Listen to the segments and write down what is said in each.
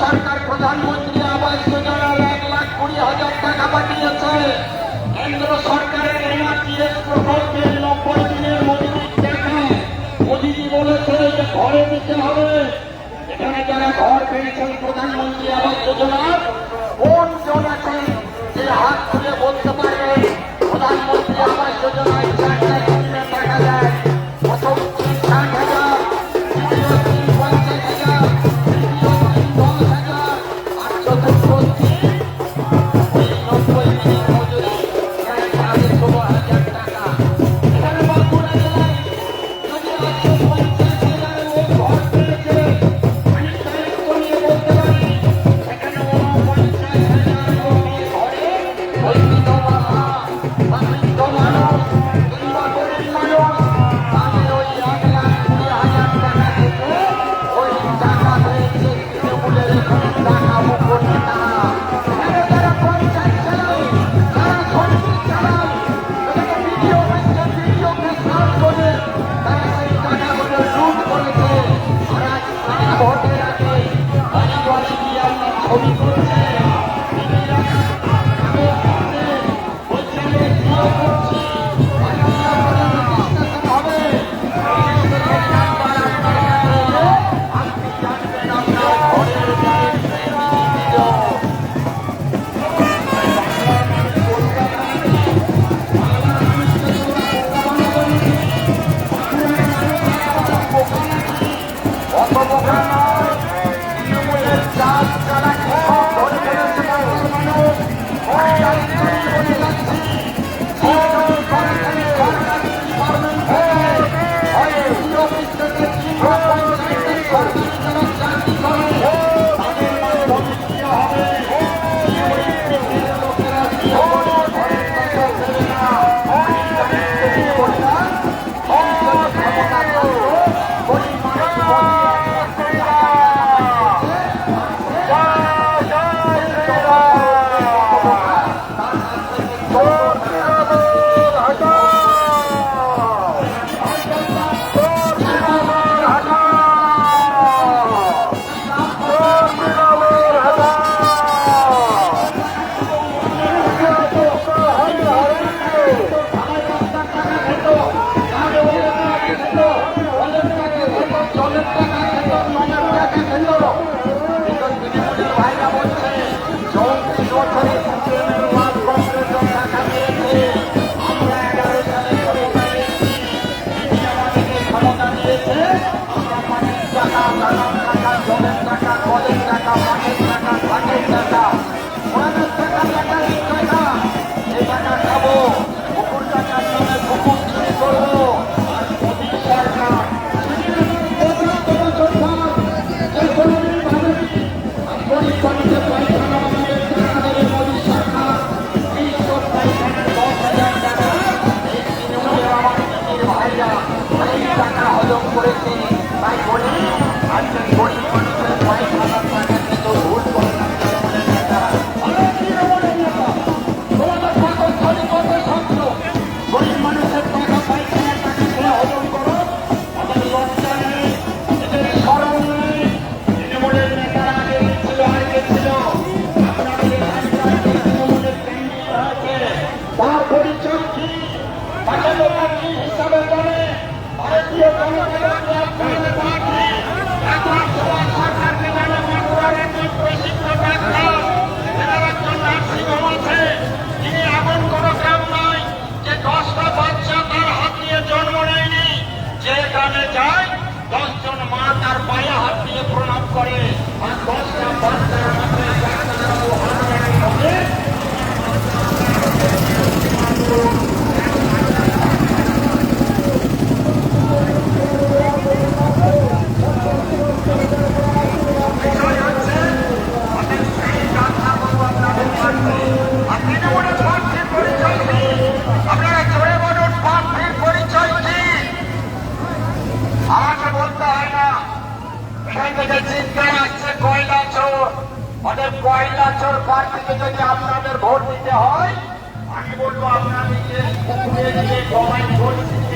সরকার প্রধানমন্ত্রী আবাস যোজনা এক লাখ টাকা পাঠিয়েছে। কেন্দ্র সরকারের এনআরটিএস প্রকল্পের নব্বই দিনের মজুরির টাকা মোদীজি দিতে হবে। এখানে যারা প্রধানমন্ত্রী আবাস যোজনার কোন জন আছেন, যে হাত তুলে বলতে পারবে? প্রধানমন্ত্রী আবাস যোজনায় the park.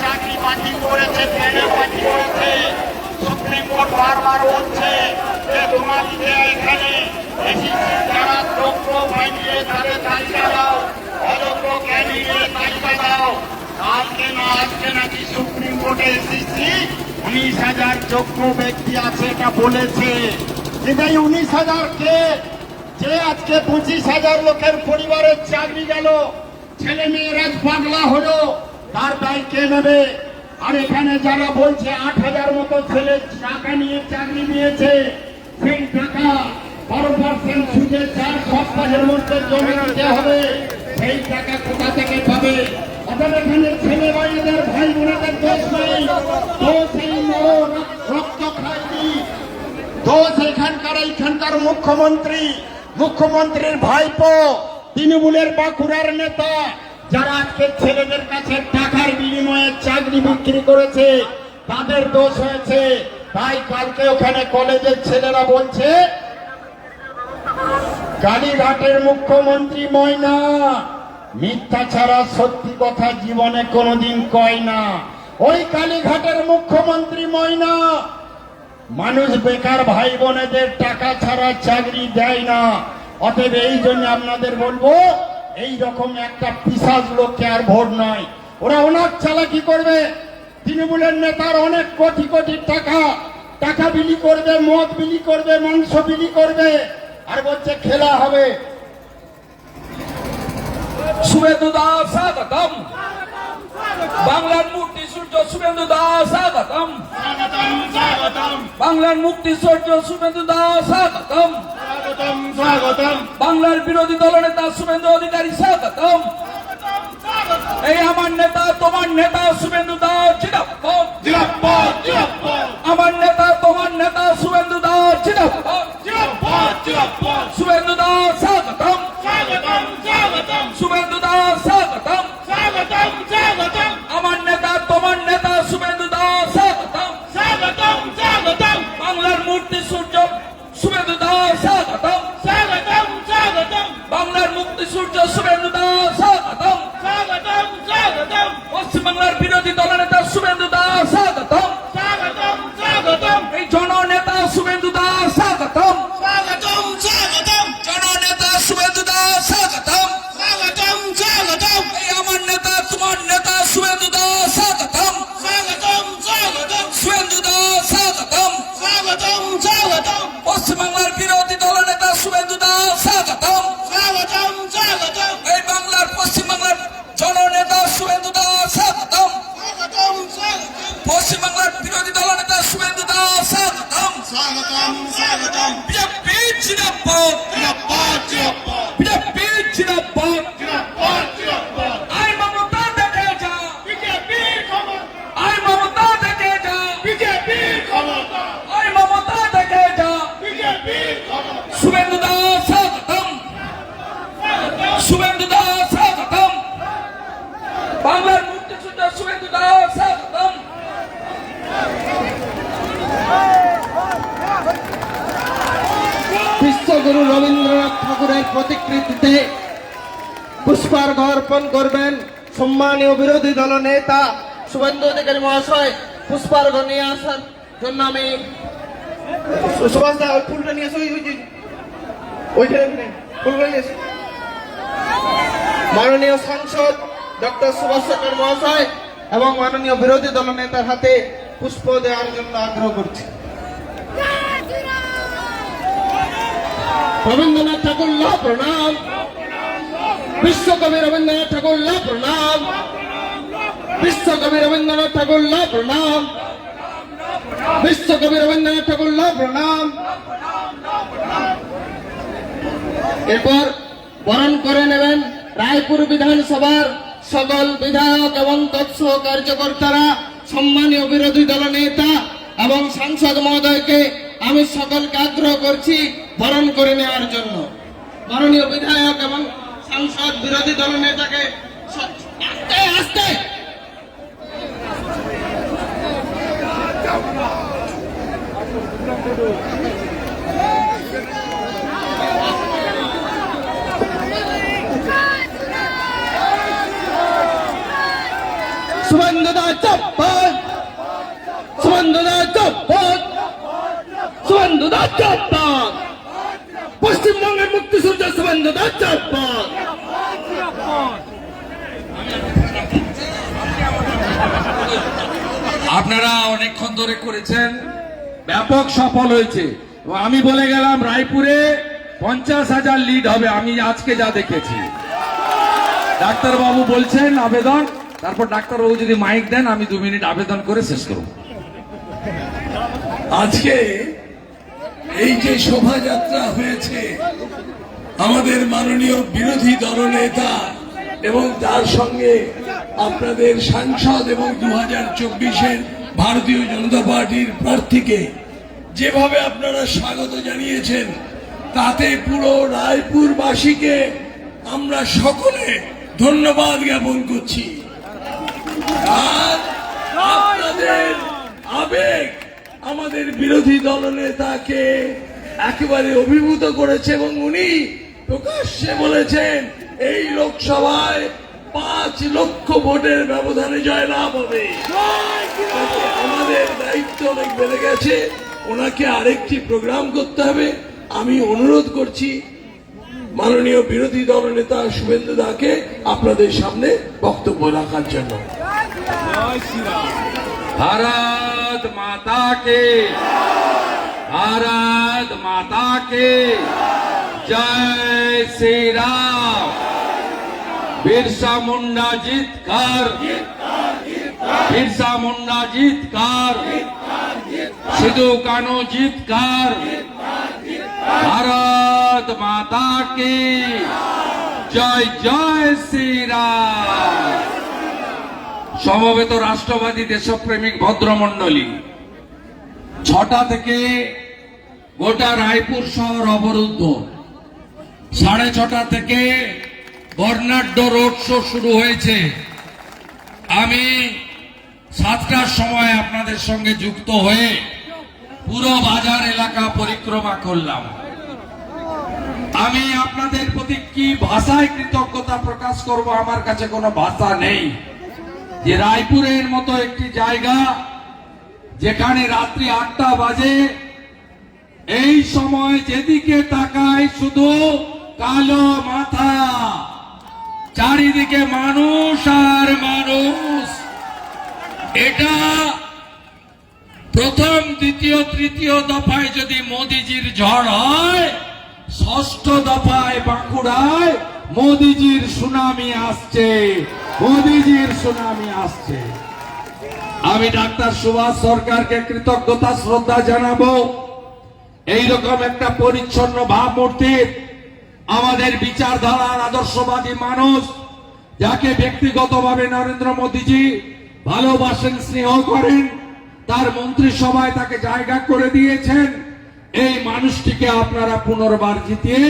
চাকরি বাতিল করেছে ট্রেনে সুপ্রিম কোর্ট বারবার বলছে এখানে যারা যোগ্য বানিয়ে তাদের তালিকা দাও অযোগ্য ক্যান্ডিডেট তালিকা আজকে নাকি সুপ্রিম কোর্টে এসেছি উনিশ হাজার যোগ্য ব্যক্তি আছে এটা বলেছে কিন্তু উনিশ হাজার কে যে আজকে পঁচিশ হাজার লোকের পরিবারের চাকরি গেল ছেলে মেয়েরা পাগলা হলো, তার দায় কে নেবে? আর এখানে যারা বলছে, আট হাজার মতো ছেলে টাকা নিয়ে চাকরি নিয়েছে, সেই টাকা বারো পার্সেন্ট সুদে চার সপ্তাহের মধ্যে জমে দিতে হবে, সেই টাকা কোথা থেকে পাবে? অর্থাৎ এখানে ছেলে মেয়েদের ভাই বোনেদের দোষ নেই। দোষ এই রক্ত খায়নি দোষ এখানকার, এইখানকার মুখ্যমন্ত্রী। মুখ্যমন্ত্রীর ভাইপো। তৃণমূলের বাঁকুড়ার নেতা, যারা আজকে ছেলেদের কাছে টাকার বিনিময়ে চাকরি বিক্রি করেছে, তাদের দোষ হয়েছে। তাই কালকে ওখানে কলেজের ছেলেরা বলছে, কালীঘাটের মুখ্যমন্ত্রী ময়না, মিথ্যা ছাড়া সত্যি কথা জীবনে কোনোদিন কয় না। ওই কালীঘাটের মুখ্যমন্ত্রী ময়না, মানুষ বেকার ভাই বোনেদের টাকা ছাড়া চাকরি দেয় না। অতএব এই জন্য আপনাদের বলব, এই রকম একটা পিসাজ লোককে আর ভোট নয়। ওরা অনেক চালাকি করবে? তৃণমূলের নেতার অনেক কোটি কোটি টাকা। টাকা বিলি করবে, মদ বিলি করবে, মাংস বিলি করবে, আর বলছে খেলা হবে। শুভেন্দু দাস বাংলার মুক্তি সূর্য শুভেন্দু দাস স্বাগতম। বাংলার মুক্তি সূর্য শুভেন্দু দাস স্বাগতম। বাংলার বিরোধী দলনেতা শুভেন্দু অধিকারী স্বাগতম। এই আমার নেতা তোমার নেতা শুভেন্দু দাস জিরাপ্পদ আমার নেতা তোমার নেতা শুভেন্দু দাস জিরাপ্পদ শুভেন্দু দাস স্বাগতম। স্বাগতম স্বাগতম। শুভেন্দু দাস স্বাগতম স্বাগতম। পশ্চিমবাংলার বিরোধী দলনেতা প্রতিকৃতিতে পুষ্পার্ঘ অর্পণ করবেন সম্মানীয় বিরোধী দল নেতা শুভেন্দু অধিকারী মহাশয়। পুষ্পার্ঘ নিয়ে আসার জন্য আমি সুভাষ দা মাননীয় সাংসদ ডক্টর সুভাষ চন্দ্র মহাশয় এবং মাননীয় বিরোধী দল নেতার হাতে পুষ্প দেওয়ার জন্য আগ্রহ করছি। রবীন্দ্রনাথ ঠাকুর লা প্রণাম। বিশ্বকবি রবীন্দ্রনাথ ঠাকুর লা প্রণাম। বিশ্বকবি রবীন্দ্রনাথ ঠাকুর লা প্রণাম। বিশ্বকবি রবীন্দ্রনাথ ঠাকুর লা প্রণাম। এরপর বরণ করে নেবেন রায়পুর বিধানসভার সকল বিধায়ক এবং তৎসহ কার্যকর্তারা, সম্মানীয় বিরোধী দল নেতা এবং সাংসদ মহোদয়কে আমি সকলকে আগ্রহ করছি বরণ করে নেওয়ার জন্য। মাননীয় বিধায়ক এবং সাংসদ বিরোধী দল নেতাকে আস্তে আস্তে! সুবন্ধদা চপ্পল। সুবন্ধদা চপ্পল। সুবন্ধদা চপ্পল পশ্চিমবঙ্গের মুক্তি সূর্য সুবন্ধদা চপ্পল আপনারা অনেকক্ষণ ধরে করেছেন। ব্যাপক সফল হয়েছে। এবং আমি বলে গেলাম রায়পুরে পঞ্চাশ হাজার লিড হবে। আমি আজকে যা দেখেছি। ডাক্তারবাবু বলছেন আবেদন। তারপর ডাক্তারবাবু যদি মাইক দেন আমি দু মিনিট আবেদন করে শেষ করব। আজকে এই যে শোভাযাত্রা হয়েছে আমাদের মাননীয় বিরোধী দলনেতা এবং তার সঙ্গে আপনাদের সাংসদ এবং দু হাজার চব্বিশের ভারতীয় জনতা পার্টির প্রার্থীকে যেভাবে আপনারা স্বাগত জানিয়েছেন, তাতে পুরো রায়পুরবাসীকে আমরা সকলে ধন্যবাদ জ্ঞাপন করছি। আর আপনাদের আবেগ আমাদের বিরোধী দলনেতাকে একেবারে অভিভূত করেছে এবং উনি প্রকাশ্যে বলেছেন, এই লোকসভায় পাঁচ লক্ষ ভোটের ব্যবধানে জয়লাভ হবে। আমাদের দায়িত্ব অনেক বেড়ে গেছে, ওনাকে আরেকটি প্রোগ্রাম করতে হবে। আমি অনুরোধ করছি, মাননীয় বিরোধী দল নেতা শুভেন্দু দাকে আপনাদের সামনে বক্তব্য রাখার জন্য। ভারত মাতা কে ভারত মাতাকে। जय श्री राम बिरसा मुंडा जीत कर बिरसा मुंडा जीत कर सिद्धू कानू जीत कर भारत माता की जय जय श्री राम সমবেত রাষ্ট্রবাদী দেশপ্রেমিক ভদ্রমণ্ডলী ছটা থেকে গোটা রায়পুর শহর অবরুদ্ধ সাড়ে ছটা থেকে বর্ণাঢ্য রোড শো শুরু হয়েছে। আমি সাতটার সময় আপনাদের সঙ্গে যুক্ত হয়ে পুরো বাজার এলাকা পরিক্রমা করলাম। আমি আপনাদের প্রতি কি ভাষায় কৃতজ্ঞতা প্রকাশ করব আমার কাছে কোনো ভাষা নেই। যে রায়পুরের মতো একটি জায়গা যেখানে রাত্রি আটটা বাজে, এই সময় যেদিকে তাকায় শুধু কালো মাথা। চারিদিকে মানুষ আর মানুষ। এটা প্রথম, দ্বিতীয়, তৃতীয় দফায় যদি মোদিজির ঝড় হয়, ষষ্ঠ দফায় বাঁকুড়ায় মোদিজির সুনামি আসছে। মোদিজির সুনামি আসছে। আমি ডাক্তার সুভাষ সরকারকে কৃতজ্ঞতা শ্রদ্ধা জানাব। এইরকম একটা পরিচ্ছন্ন ভাবমূর্তির আমাদের বিচারধারার আদর্শবাদী মানুষ, যাকে ব্যক্তিগতভাবে নরেন্দ্র মোদীজি ভালোবাসেন, স্নেহ করেন, তার মন্ত্রিসভায় তাকে জায়গা করে দিয়েছেন, এই মানুষটিকে আপনারা পুনর্বার জিতিয়ে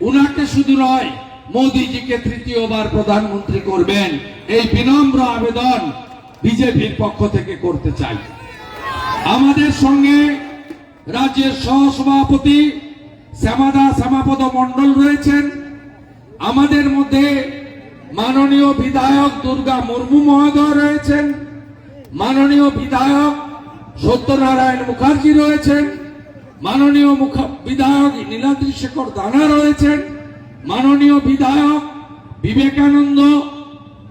উনাকে শুধু নয়, মোদীজিকে তৃতীয়বার প্রধানমন্ত্রী করবেন। এই বিনম্র আবেদন বিজেপির পক্ষ থেকে করতে চাই। আমাদের সঙ্গে রাজ্যের সহসভাপতি শ্যামাদা শ্যামাপদ মণ্ডল রয়েছেন। আমাদের মধ্যে মাননীয় বিধায়ক দুর্গা মুর্মু মহোদয় রয়েছেন। মাননীয় বিধায়ক সত্যনারায়ণ মুখার্জি রয়েছেন। মাননীয় বিধায়ক নীলাদ্রি শেখর দানা রয়েছেন। মাননীয় বিধায়ক বিবেকানন্দ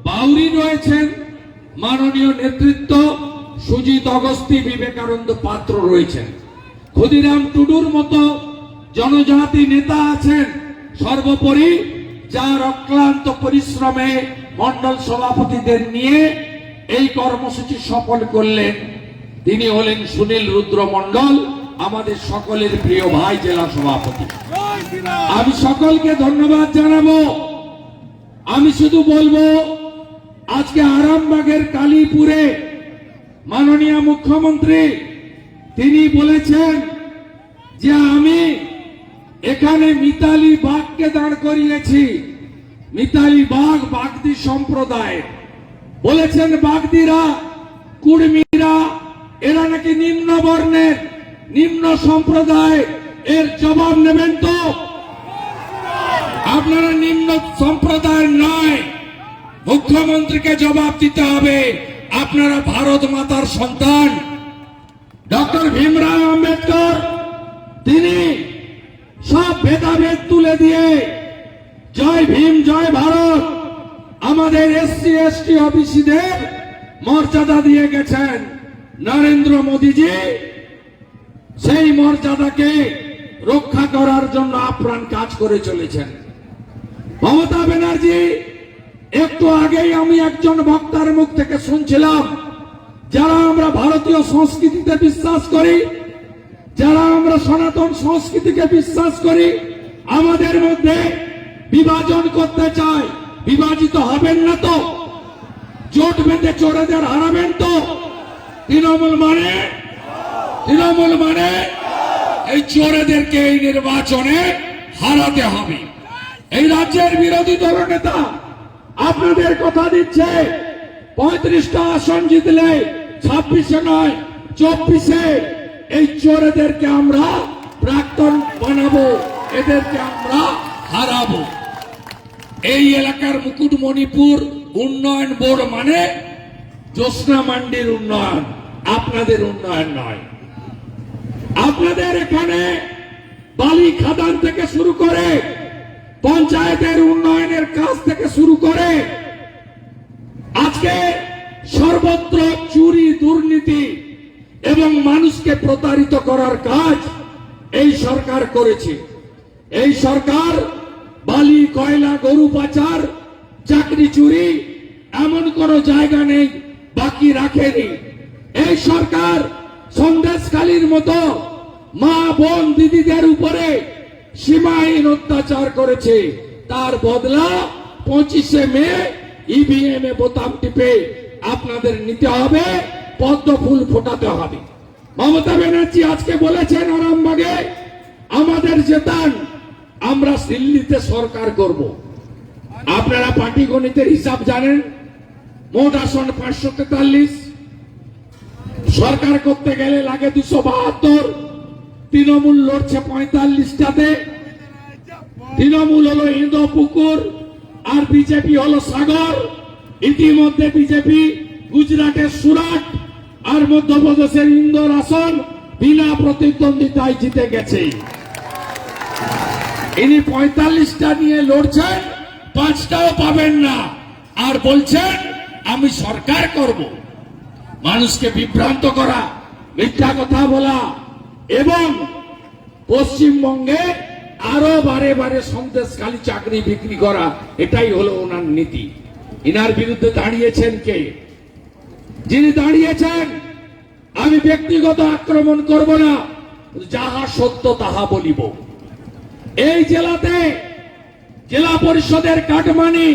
বাউরি রয়েছেন। মাননীয় নেতৃত্ব সুজিত অগস্তি বিবেকানন্দ পাত্র রয়েছেন। ক্ষুদিরাম টুডুর মতো জনজাতি নেতা আছেন। সর্বোপরি যার অক্লান্ত পরিশ্রমে মন্ডল সভাপতিদের নিয়ে এই কর্মসূচি সফল করলেন তিনি হলেন সুনীল রুদ্র মন্ডল, আমাদের সকলের প্রিয় ভাই জেলা সভাপতি। আমি সকলকে ধন্যবাদ জানাব। আমি শুধু বলব, আজকে আরামবাগের কালীপুরে মাননীয় মুখ্যমন্ত্রী, তিনি বলেছেন যে আমি এখানে মিতালি বাঘকে দাঁড় করিয়েছি। মিতালি বাঘ, বাগদি সম্প্রদায়। বলেছেন বাগদিরা, কুর্মীরা, এরা নাকি নিম্ন বর্ণের নিম্ন সম্প্রদায়, এর জবাব নেবেন তো? আপনারা নিম্ন সম্প্রদায়ের নয়। মুখ্যমন্ত্রীকে জবাব দিতে হবে, আপনারা ভারত মাতার সন্তান। ডক্টর ভীমরাও আম্বেদকর, তিনি সব ভেদাভেদ তুলে দিয়ে, জয় ভীম, জয় ভারত, আমাদের এসসি, এসটি অফিসিদের মর্যাদা দিয়ে গেছেন নরেন্দ্র মোদীজি। সেই মর্যাদাকে রক্ষা করার জন্য আপ্রাণ কাজ করে চলেছেন। মমতা ব্যানার্জি, একটু আগেই আমি একজন বক্তার মুখ থেকে শুনছিলাম, যারা আমরা ভারতীয় সংস্কৃতিতে বিশ্বাস করি যারা আমরা সনাতন সংস্কৃতিকে বিশ্বাস করি, আমাদের মধ্যে বিভাজন করতে চাই বিভাজিত হবেন না তো? জোট বেঁধে চোরেদের হারাবেন তো? তৃণমূল মানে? তৃণমূল মানে? এই চোরেদেরকে এই নির্বাচনে হারাতে হবে। এই রাজ্যের বিরোধী দল নেতা আপনাদের কথা দিচ্ছে, পঁয়ত্রিশটা আসন জিতলে ছাব্বিশে নয়, চব্বিশে। এই চোরেদেরকে আমরা প্রাক্তন বানাবো, এদেরকে আমরা হারাবো। এই এলাকার মুকুটমণিপুর উন্নয়ন বোর্ড মানে জ্যোৎস্না মান্ডির উন্নয়ন, আপনাদের উন্নয়ন নয়। আপনাদের এখানে বালি খাদান থেকে শুরু করে পঞ্চায়েতের উন্নয়নের কাজ থেকে শুরু করে আজকে সর্বত্র চুরি, দুর্নীতি এবং মানুষকে প্রতারিত করার কাজ এই সরকার করেছে। এই সরকার বালি, কয়লা, গরু পাচার, চাকরি চুরি, এমন কোন জায়গা নেই, বাকি রাখেনি। এই সরকার সন্দেশখালীর মতো মা, বোন, দিদিদের উপরে সীমাহীন অত্যাচার করেছে। তার বদলা পঁচিশে মে ইভিএম এ বোতাম টিপে আপনাদের নিতে হবে। পদ্ম ফুল ফোটাতে হবে। মমতা ব্যানার্জি আজকে বলেছেন আরামবাগে, আমাদের জেতান, আমরা দিল্লিতে সরকার করব। আপনারা পার্টি গণিতের হিসাব জানেন, মোট আসন পাঁচশো তেতাল্লিশ। সরকার করতে গেলে লাগে দুশো বাহাত্তর। তৃণমূল লড়ছে পঁয়তাল্লিশটাতে। তৃণমূল হলো ইন্দো পুকুর, আর বিজেপি হলো সাগর। ইতিমধ্যে বিজেপি গুজরাটের সুরাট। আর মধ্যপ্রদেশের ইন্দোর আসন বিনা প্রতিদ্বন্দ্বিতায় জিতে গেছে। ইনি পঁয়তাল্লিশটা নিয়ে লড়ছেন, পাঁচটাও পাবেন না। আর বলছেন, আমি সরকার করব। মানুষকে বিভ্রান্ত করা, মিথ্যা কথা বলা এবং পশ্চিমবঙ্গে আরও বারে বারে সন্দেশখালী চাকরি বিক্রি করা, এটাই হলো ওনার নীতি। ইনার বিরুদ্ধে দাঁড়িয়েছেন কে? যিনি দাঁড়িয়েছেন, আমি ব্যক্তিগত আক্রমণ করব না, যাহা সত্য তাহা বলিব। এই জেলাতে জেলা পরিষদের কাটমানি,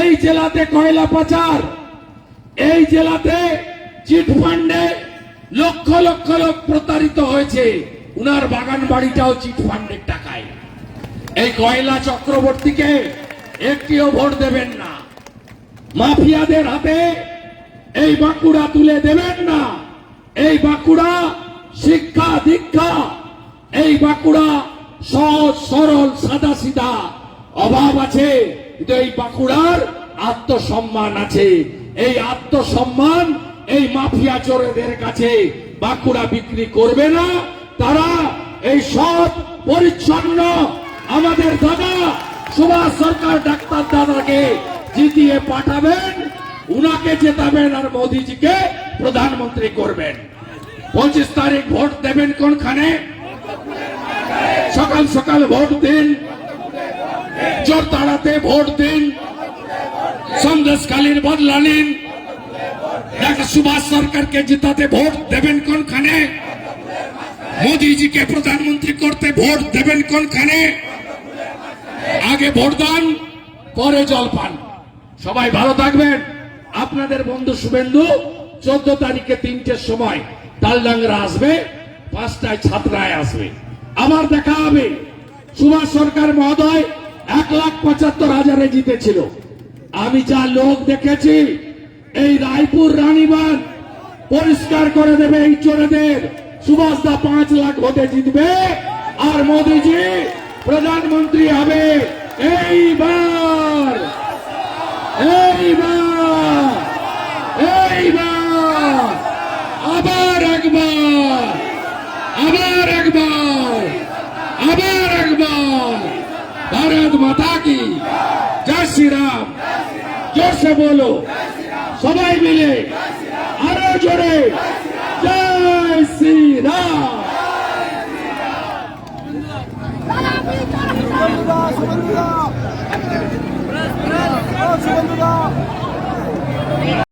এই জেলাতে কয়লা পাচার, এই জেলাতে চিট ফান্ডে লক্ষ লক্ষ লোক প্রতারিত হয়েছে, উনার বাগান বাড়িটাও চিট ফান্ডের টাকায়। এই কয়লা চক্রবর্তীকে একটিও ভোট দেবেন না। মাফিয়াদের হাতে এই বাঁকুড়া তুলে দেবেন না। এই বাঁকুড়া শিক্ষা দীক্ষা, এই বাঁকুড়া সহজ, সরল, সাদা সিধা অভাব আছে। কিন্তু এই বাঁকুড়ার আত্মসম্মান আছে। এই আত্মসম্মান এই মাফিয়া চোরেদের কাছে বাঁকুড়া বিক্রি করবে না। তারা এই সব পরিচ্ছন্ন আমাদের দাদা সুভাষ সরকার ডাক্তার দাদাকে জিতিয়ে পাঠাবেন। উনাকে জেতাবেন আর মোদিজিকে প্রধানমন্ত্রী করবেন। পঁচিশ তারিখ ভোট দেবেন কোনখানে? সকাল সকাল ভোট দিন। জোর তাড়াতে ভোট দিন। সন্দেশকালীন বদলা নিন। সুভাষ সরকারকে জিতাতে ভোট দেবেন কোনখানে? মোদিজিকে প্রধানমন্ত্রী করতে ভোট দেবেন কোনখানে? আগে ভোট দান, পরে জল পান। সবাই ভালো থাকবেন। আপনাদের বন্ধু শুভেন্দু, চোদ্দ তারিখে তিনটের সময় তালডাঙ্গরা আসবে, পাঁচটায় ছাত্রায় আসবে। আবার দেখা হবে। সুভাষ সরকার মহোদয় এক লাখ পঁচাত্তর হাজারে জিতেছিল। আমি যা লোক দেখেছি, এই রায়পুর রানীবান পরিষ্কার করে দেবে এই চোরেদের। সুভাষ দা পাঁচ লাখ ভোটে জিতবে, আর মোদিজি প্রধানমন্ত্রী হবে। এইবার এইবার এইবার। আবার একবার আবার একবার আবার একবার, ভারত মাতা কি? জয় শ্রীরাম জোরসে বলো সবাই মিলে আরও জোরে, জয় শ্রীরাম। সুবন্ধুরা